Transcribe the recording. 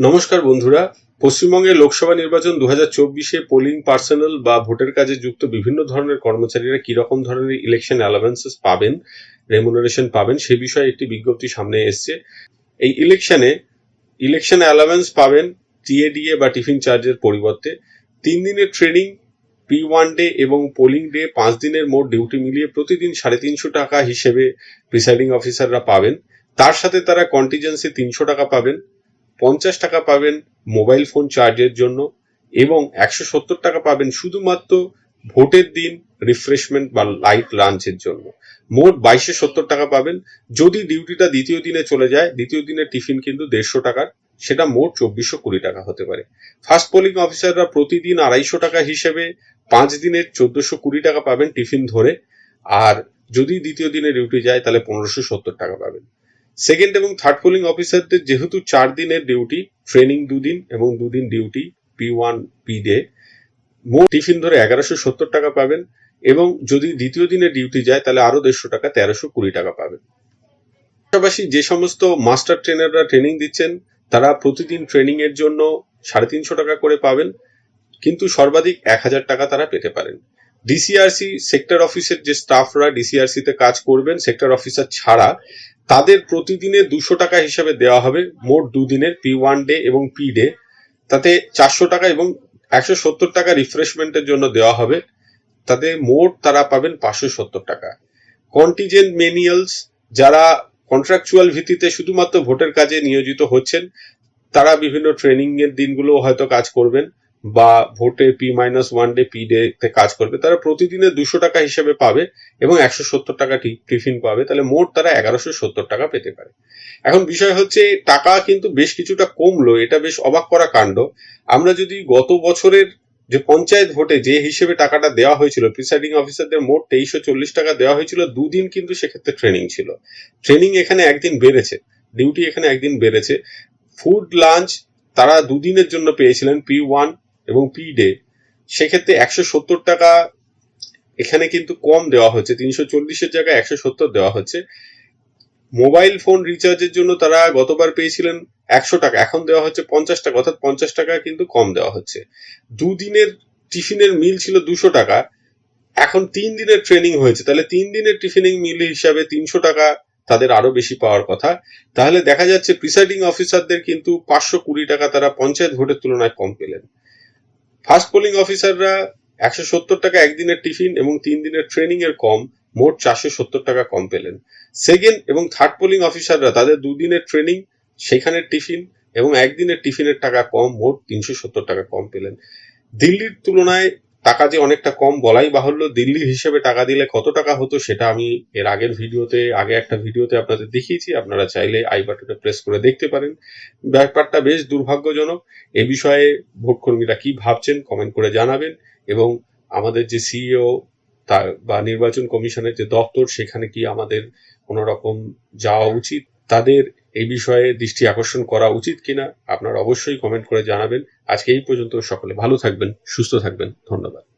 নমস্কার বন্ধুরা। পশ্চিমবঙ্গের লোকসভা নির্বাচন দু হাজার চব্বিশে পোলিং পার্সোনাল বা ভোটের কাজে যুক্ত বিভিন্ন ধরনের কর্মচারীরা কি রকম ধরনের ইলেকশন অ্যালাভেন্সেস পাবেন রেমুনারেশন পাবেন, সে বিষয়ে একটি বিজ্ঞপ্তি সামনে এসছে। এই ইলেকশনে ইলেকশন অ্যালাভেন্স পাবেন টিএডিএ বা টিফিন চার্জের পরিবর্তে। তিন দিনের ট্রেনিং পি ওয়ান ডে এবং পোলিং ডে পাঁচ দিনের মোট ডিউটি মিলিয়ে প্রতিদিন সাড়ে তিনশো টাকা হিসেবে প্রিসাইডিং অফিসাররা পাবেন। তার সাথে তারা কন্টিজেন্সি তিনশো টাকা পাবেন। পঞ্চাশ টাকা পাবেন মোবাইল ফোন চার্জের জন্য এবং একশো সত্তর টাকা পাবেন শুধুমাত্র ভোটের দিন রিফ্রেশমেন্ট বা লাইট লাঞ্চের জন্য। মোট বাইশশো সত্তর টাকা পাবেন। যদি ডিউটিটা দ্বিতীয় দিনে চলে যায়, দ্বিতীয় দিনের টিফিন কিন্তু দেড়শো টাকার, সেটা মোট চব্বিশশো কুড়ি টাকা হতে পারে। ফার্স্ট পোলিং অফিসাররা প্রতিদিন আড়াইশো টাকা হিসেবে পাঁচ দিনের চোদ্দশো কুড়ি টাকা পাবেন টিফিন ধরে। আর যদি দ্বিতীয় দিনে ডিউটি যায়, তাহলে পনেরোশো সত্তর টাকা পাবেন। সেকেন্ড এবং থার্ড পোলিং অফিসারদের যেহেতু চার দিনের ডিউটি ট্রেনিং দুদিন এবং দুদিন duty P one P day মোট টিফিন ধরে এগারোশো সত্তর টাকা পাবেন এবং যদি দ্বিতীয় দিনে ডিউটি যায়, তাহলে আরও দেড়শো টাকা, তেরোশো কুড়ি টাকা পাবেন। পাশাপাশি যে সমস্ত মাস্টার ট্রেনাররা ট্রেনিং দিচ্ছেন, তারা প্রতিদিন ট্রেনিং এর জন্য সাড়ে তিনশো টাকা করে পাবেন, কিন্তু সর্বাধিক এক হাজার টাকা তারা পেতে পারেন। ডিসিআরসি সেক্টর অফিসের যে স্টাফরা ডিসিআরসি তে কাজ করবেন সেক্টর অফিসার ছাড়া তাদের প্রতিদিনে দুশো টাকা হিসাবে দেওয়া হবে, মোট দুদিনের পি ওয়ান ডে এবং পি ডে তাতে চারশো টাকা এবং একশো সত্তর টাকা রিফ্রেশমেন্টের জন্য দেওয়া হবে। তাতে মোট তারা পাবেন পাঁচশো সত্তর টাকা। কন্টিজেন্ট মেনিয়ালস যারা কন্ট্রাকচুয়াল ভিত্তিতে শুধুমাত্র ভোটের কাজে নিয়োজিত হচ্ছেন, তারা বিভিন্ন ট্রেনিং এর দিনগুলো হয়তো কাজ করবেন। বা ভোটে P minus one day P day তে কাজ করবে, তারা প্রতিদিনে দুশো টাকা হিসেবে পাবে এবং একশো সত্তর টাকা টিফিন পাবে, তাহলে মোট তারা এগারোশো সত্তর টাকা পেতে পারে। এখন বিষয় হচ্ছে, টাকা কিন্তু বেশ কিছুটা কমলো, এটা বেশ অবাক করা কাণ্ড। আমরা যদি গত বছরের যে পঞ্চায়েত ভোটে যে হিসেবে টাকাটা দেওয়া হয়েছিল প্রিসাইডিং অফিসারদের মোট তেইশশো চল্লিশ টাকা দেওয়া হয়েছিল, দুদিন কিন্তু সেক্ষেত্রে ট্রেনিং ছিল। ট্রেনিং এখানে একদিন বেড়েছে ডিউটি এখানে একদিন বেড়েছে। ফুড লাঞ্চ তারা দুদিনের জন্য পেয়েছিলেন পি ওয়ান এবং পি ডে সেক্ষেত্রে একশো সত্তর টাকা এখানে কিন্তু কম দেওয়া হচ্ছে। তিনশো চল্লিশের জায়গায় একশো সত্তর দেওয়া হচ্ছে। মোবাইল ফোন রিচার্জের জন্য তারা গতবার পেয়েছিলেন একশো টাকা, এখন দেওয়া হচ্ছে পঞ্চাশ টাকা, অর্থাৎ পঞ্চাশ টাকা কিন্তু কম দেওয়া হচ্ছে। দুদিনের টিফিনের মিল ছিল দুশো টাকা, এখন তিন দিনের ট্রেনিং হয়েছে। তাহলে তিন দিনের টিফিনিং মিল হিসাবে তিনশো টাকা তাদের আরও বেশি পাওয়ার কথা। তাহলে দেখা যাচ্ছে প্রিসাইডিং অফিসারদের কিন্তু পাঁচশো কুড়ি টাকা তারা পঞ্চায়েত ভোটের তুলনায় কম পেলেন। ফার্স্ট পোলিং অফিসাররা একশো সত্তর টাকা একদিনের টিফিন এবং তিন দিনের ট্রেনিং এর কম, মোট চারশো সত্তর টাকা কম পেলেন। সেকেন্ড এবং থার্ড পোলিং অফিসাররা তাদের দুদিনের ট্রেনিং সেখানের টিফিন এবং একদিনের টিফিনের টাকা কম, মোট তিনশো সত্তর টাকা কম পেলেন। দিল্লির তুলনায় টাকা যে অনেকটা কম বলাই বাহুল্য, দিল্লির হিসেবে টাকা দিলে কত টাকা হতো সেটা আমি এর আগের ভিডিওতে, আগে একটা ভিডিওতে আপনাদের দেখিয়েছি। আপনারা চাইলে আই বাটনে প্রেস করে দেখতে পারেন। ব্যাপারটা বেশ দুর্ভাগ্যজনক। এ বিষয়ে ভোটকর্মীরা কি ভাবছেন কমেন্ট করে জানাবেন এবং আমাদের যে সিইও তার বা নির্বাচন কমিশনের যে দপ্তর, সেখানে কি আমাদের কোনো রকম যাওয়া উচিত? তাদের এই বিষয়ে দৃষ্টি আকর্ষণ করা উচিত কিনা, আপনারা অবশ্যই কমেন্ট করে জানাবেন। আজকে এই পর্যন্ত সকলে ভালো থাকবেন, সুস্থ থাকবেন। ধন্যবাদ।